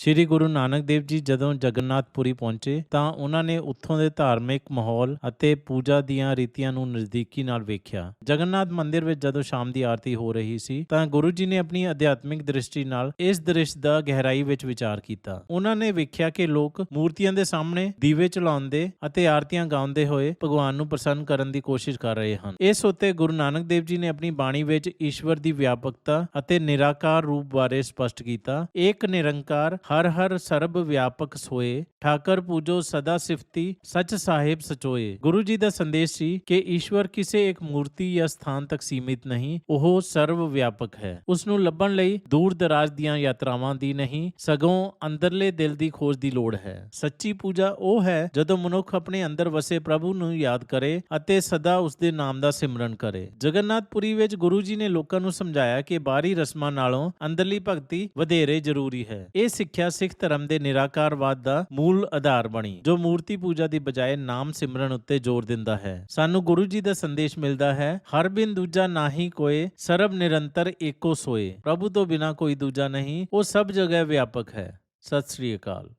ਸ੍ਰੀ ਗੁਰੂ ਨਾਨਕ ਦੇਵ ਜੀ ਜਦੋਂ ਜਗਨਨਾਥਪੁਰੀ ਪਹੁੰਚੇ ਤਾਂ ਉਹਨਾਂ ਨੇ ਉੱਥੋਂ ਦੇ ਧਾਰਮਿਕ ਮਾਹੌਲ ਅਤੇ ਪੂਜਾ ਦੀਆਂ ਰੀਤੀਆਂ ਨੂੰ ਨਜ਼ਦੀਕੀ ਨਾਲ ਵੇਖਿਆ। ਜਗਨਨਾਥ ਮੰਦਿਰ ਵਿੱਚ ਜਦੋਂ ਸ਼ਾਮ ਦੀ ਆਰਤੀ ਹੋ ਰਹੀ ਸੀ ਤਾਂ ਗੁਰੂ ਜੀ ਨੇ ਆਪਣੀ ਅਧਿਆਤਮਿਕ ਦ੍ਰਿਸ਼ਟੀ ਨਾਲ ਇਸ ਦ੍ਰਿਸ਼ ਦਾ ਗਹਿਰਾਈ ਵਿੱਚ ਵਿਚਾਰ ਕੀਤਾ। ਉਹਨਾਂ ਨੇ ਵੇਖਿਆ ਕਿ ਲੋਕ ਮੂਰਤੀਆਂ ਦੇ ਸਾਹਮਣੇ ਦੀਵੇ ਚਲਾਉਂਦੇ ਅਤੇ ਆਰਤੀਆਂ ਗਾਉਂਦੇ ਹੋਏ ਭਗਵਾਨ ਨੂੰ ਪ੍ਰਸੰਨ ਕਰਨ ਦੀ ਕੋਸ਼ਿਸ਼ ਕਰ ਰਹੇ ਹਨ। ਇਸ ਉੱਤੇ ਗੁਰੂ ਨਾਨਕ ਦੇਵ ਜੀ ਨੇ ਆਪਣੀ ਬਾਣੀ ਵਿੱਚ ਈਸ਼ਵਰ ਦੀ ਵਿਆਪਕਤਾ ਅਤੇ ਨਿਰਾਕਾਰ ਰੂਪ ਬਾਰੇ ਸਪਸ਼ਟ ਕੀਤਾ। ਇੱਕ ਨਿਰੰਕਾਰ ਹਰ ਹਰ ਸਰਬ ਵਿਆਪਕ ਸੋਏ, ਠਾਕਰ ਪੂਜੋ ਸਦਾ ਸਿਫਤੀ, ਸਚ ਸਾਹਿਬ ਸਚੋਏ। ਗੁਰੂ ਜੀ ਦਾ ਸੰਦੇਸ਼ ਸੀ ਕਿ ਈਸ਼ਵਰ ਕਿਸੇ ਇੱਕ ਮੂਰਤੀ ਜਾਂ ਸਥਾਨ ਤੱਕ ਸੀਮਿਤ ਨਹੀਂ, ਉਹ ਸਰਵ ਵਿਆਪਕ ਹੈ। ਉਸ ਨੂੰ ਲੱਭਣ ਲਈ ਦੂਰ ਦਰਾਜ ਦੀਆਂ ਯਾਤਰਾਵਾਂ ਦੀ ਨਹੀਂ, ਸਗੋਂ ਅੰਦਰਲੇ ਦਿਲ ਦੀ ਖੋਜ ਦੀ ਲੋੜ ਹੈ। ਸੱਚੀ ਪੂਜਾ ਉਹ ਹੈ ਜਦੋਂ ਮਨੁੱਖ ਆਪਣੇ ਅੰਦਰ ਵਸੇ ਪ੍ਰਭੂ ਨੂੰ ਯਾਦ ਕਰੇ ਅਤੇ ਸਦਾ ਉਸ ਦੇ ਨਾਮ ਦਾ ਸਿਮਰਨ ਕਰੇ। ਜਗਨਨਾਥਪੁਰੀ ਵਿੱਚ ਗੁਰੂ ਜੀ ਨੇ ਲੋਕਾਂ ਨੂੰ ਸਮਝਾਇਆ ਕਿ ਬਾਹਰੀ ਰਸਮਾਂ ਨਾਲੋਂ ਅੰਦਰਲੀ ਭਗਤੀ ਵਧੇਰੇ ਜ਼ਰੂਰੀ ਹੈ। ਇਹ ਸਿੱਖਿਆ ਸਿੱਖ ਧਰਮ ਦੇ ਨਿਰਾਕਾਰਵਾਦ ਦਾ ਮੂਲ ਆਧਾਰ ਬਣੀ, ਜੋ ਮੂਰਤੀ ਪੂਜਾ ਦੀ ਬਜਾਏ ਨਾਮ ਸਿਮਰਨ ਉੱਤੇ ਜ਼ੋਰ ਦਿੰਦਾ ਹੈ। ਸਾਨੂੰ ਗੁਰੂ ਜੀ ਦਾ ਸੰਦੇਸ਼ ਮਿਲਦਾ ਹੈ, ਹਰ ਬਿਨ ਦੂਜਾ ਨਾਹੀ ਕੋਏ, ਸਰਬ ਨਿਰੰਤਰ ਏਕੋ ਸੋਏ। ਪ੍ਰਭੂ ਤੋਂ ਬਿਨਾ ਕੋਈ ਦੂਜਾ ਨਹੀਂ, ਉਹ ਸਭ ਜਗ੍ਹਾ ਵਿਆਪਕ ਹੈ। ਸਤਿ ਸ੍ਰੀ ਅਕਾਲ।